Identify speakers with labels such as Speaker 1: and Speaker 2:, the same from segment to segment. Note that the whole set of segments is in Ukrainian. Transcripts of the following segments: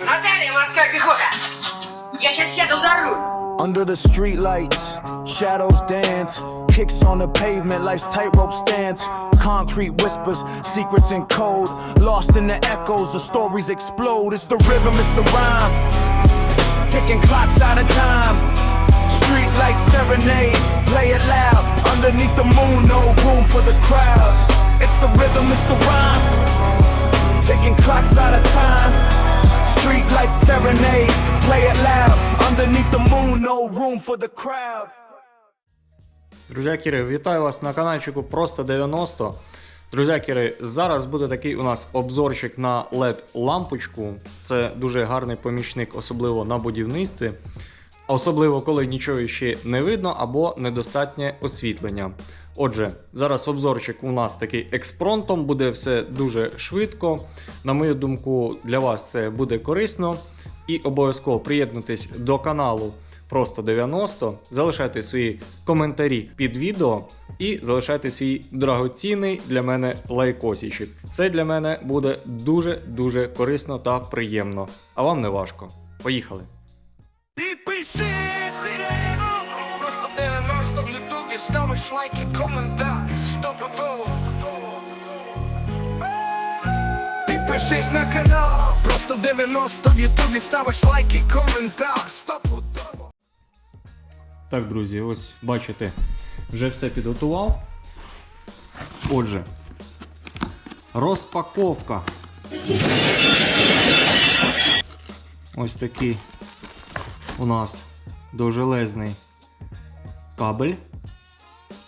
Speaker 1: Наталья, морская пехота! Я сейчас сяду за руль!
Speaker 2: Under the streetlights, shadows dance. Kicks on the pavement, life's tightrope stance. Concrete whispers, secrets in code. Lost in the echoes, the stories explode. It's the rhythm, it's the rhyme. Ticking clocks out of time. Streetlight serenade, play it loud. Underneath the moon, no room for the crowd. It's the rhythm, it's the rhyme. Ticking clocks out of time. Streetlight serenade, play it loud. Underneath the moon, no room for the crowd.
Speaker 3: Друзякіри, вітаю вас на каналчику Просто 90. Друзякіри, зараз буде такий у нас обзорчик на LED лампочку. Це дуже гарний помічник, особливо на будівництві. Особливо, коли нічого ще не видно або недостатнє освітлення. Отже, зараз обзорчик у нас такий експронтом, буде все дуже швидко. На мою думку, для вас це буде корисно. І обов'язково приєднуйтесь до каналу Просто 90, залишайте свої коментарі під відео і залишайте свій драгоцінний для мене лайкосічик. Це для мене буде дуже-дуже корисно та приємно. А вам не важко. Поїхали!
Speaker 4: Підпишись, просто 90 в ютубі ставиш лайк і коментар стопудово Підпишись на канал, просто 90 в ютубі ставиш лайк і коментар стопудово
Speaker 3: Так, друзі, ось бачите, вже все підготував. Отже, розпаковка. Ось такий у нас довжелезний кабель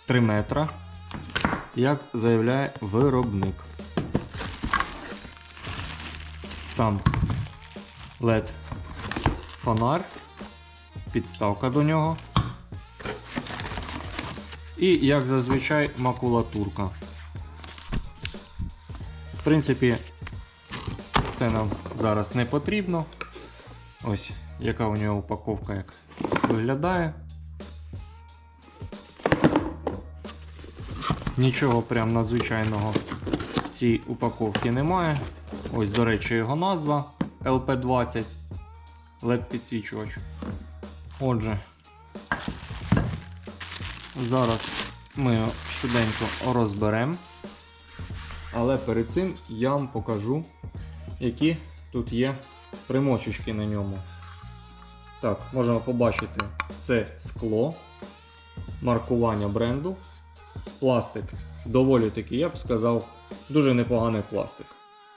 Speaker 3: 3 метра, як заявляє виробник. Сам LED фонар, підставка до нього. І, як зазвичай, макулатурка. В принципі, це нам зараз не потрібно. Ось яка у нього упаковка як виглядає. Нічого прям надзвичайного в цій упаковці немає. Ось, до речі, його назва LP20 LED підсвічувач. Отже, Зараз ми його швиденько розберемо. Але перед цим я вам покажу, які тут є примочечки на ньому. Так, можемо побачити, це скло, маркування бренду. Пластик доволі таки, я б сказав, дуже непоганий пластик.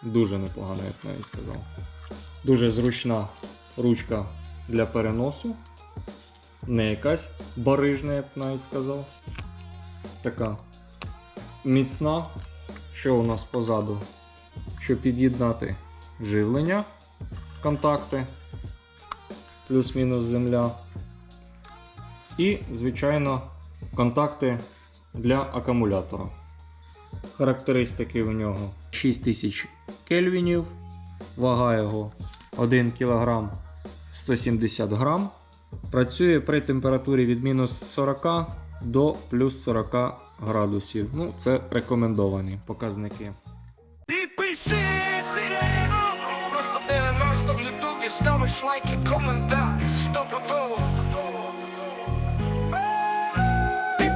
Speaker 3: Дуже непоганий, я б навіть сказав. Дуже зручна ручка для переносу. Не якась барижна, я б навіть сказав. Така міцна. Що у нас позаду? Щоб під'єднати живлення, контакти, плюс-мінус земля. І, звичайно, контакти для акумулятора. Характеристики у нього 6000 кельвінів, вага його 1 кг 170 грам. Працює при температурі від мінус 40 до плюс 40 градусів. Ну, це рекомендовані показники.
Speaker 4: Підпишись, просто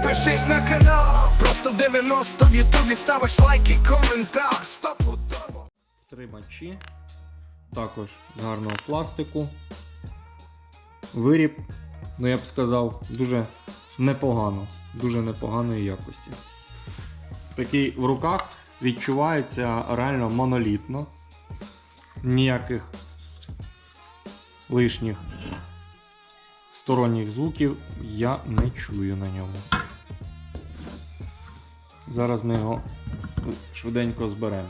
Speaker 4: Підпишись на канал, просто 90 в ютубі ставиш лайк і коментар стопудово
Speaker 3: Тримачі. Також гарного пластику. Виріб, ну я б сказав, дуже непогано, дуже непоганої якості. Такий в руках відчувається реально монолітно. Ніяких лишніх сторонніх звуків я не чую на ньому. Зараз ми його швиденько зберемо.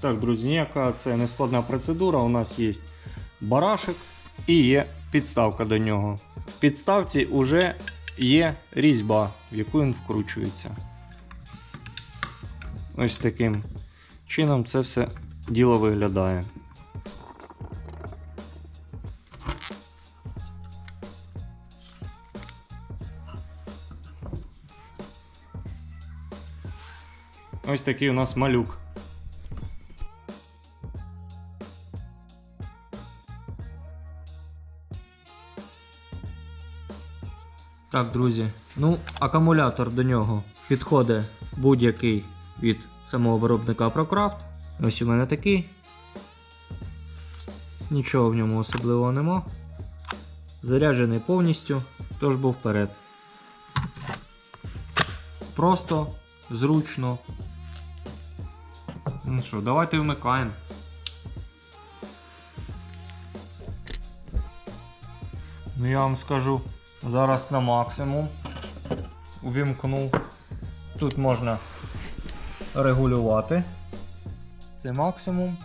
Speaker 3: Так, друзі, ніяка це не складна процедура. У нас є барашек і є підставка до нього. В підставці вже є різьба, в яку він вкручується. Ось таким чином це все діло виглядає. Ось такий у нас малюк. Так, друзі. Ну, акумулятор до нього підходить будь-який від самого виробника ProCraft. Ось у мене такий. Нічого в ньому особливого нема. Заряджений повністю, тож був вперед. Просто, зручно. Ну що, давайте вмикаємо. Ну я вам скажу, зараз на максимум увімкнув. Тут можна регулювати. Це максимум.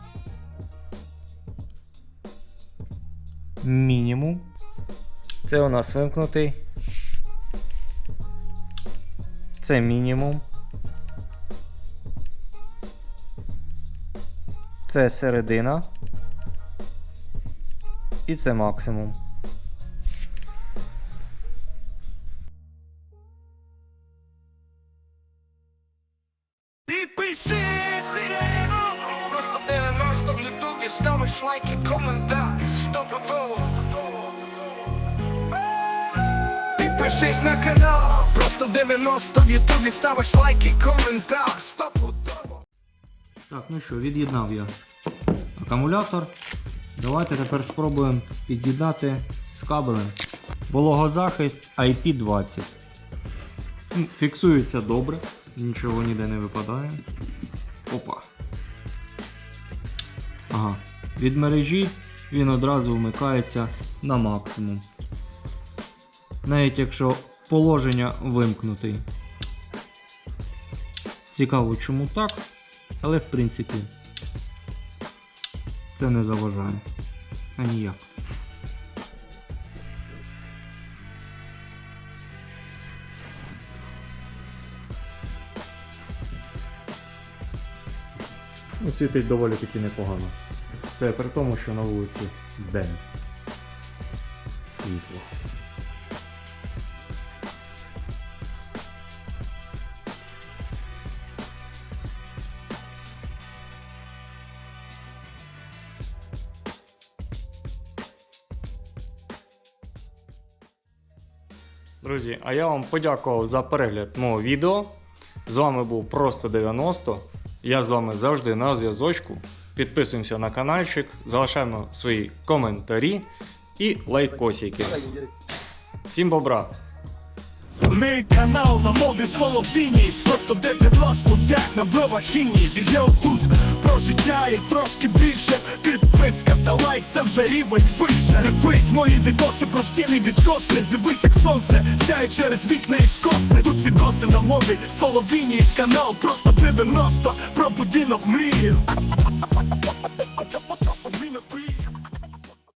Speaker 3: Мінімум. Це у нас вимкнутий. Це мінімум. Це середина. І це максимум.
Speaker 4: Підпишись! Просто 90 в ютубі ставиш лайк і коментар. Стопудово. Підпишись на канал. Просто 90 в ютубі ставиш лайк коментар. Стопудово.
Speaker 3: Так, ну що, від'єднав я акумулятор. Давайте тепер спробуємо під'єднати з кабелем. Вологозахист IP20. Ну, Фіксується добре, нічого ніде не випадає. Опа. Ага. Від мережі він одразу вмикається на максимум. Навіть якщо положення вимкнутий. Цікаво, чому так, але в принципі це не заважає. А ніяк. Ну, світить доволі таки непогано. Це при тому, що на вулиці день. Світло. Друзі, а я вам подякував за перегляд мого відео. З вами був Просто 90. Я з вами завжди на зв'язочку. Підписуємося на каналчик, залишаємо свої коментарі і лайкосики. Всім бобра!
Speaker 4: Мій канал на мові Соловіні Просто 90 як на бровахіні Відео тут про життя і трошки більше Підписка та лайк, це вже рівень вище. Дивись мої відоси, прості не відкоси. Дивись як сонце сяє через вікна і скоси. Тут відоси на мові Соловіні Канал просто 90 про будинок мрії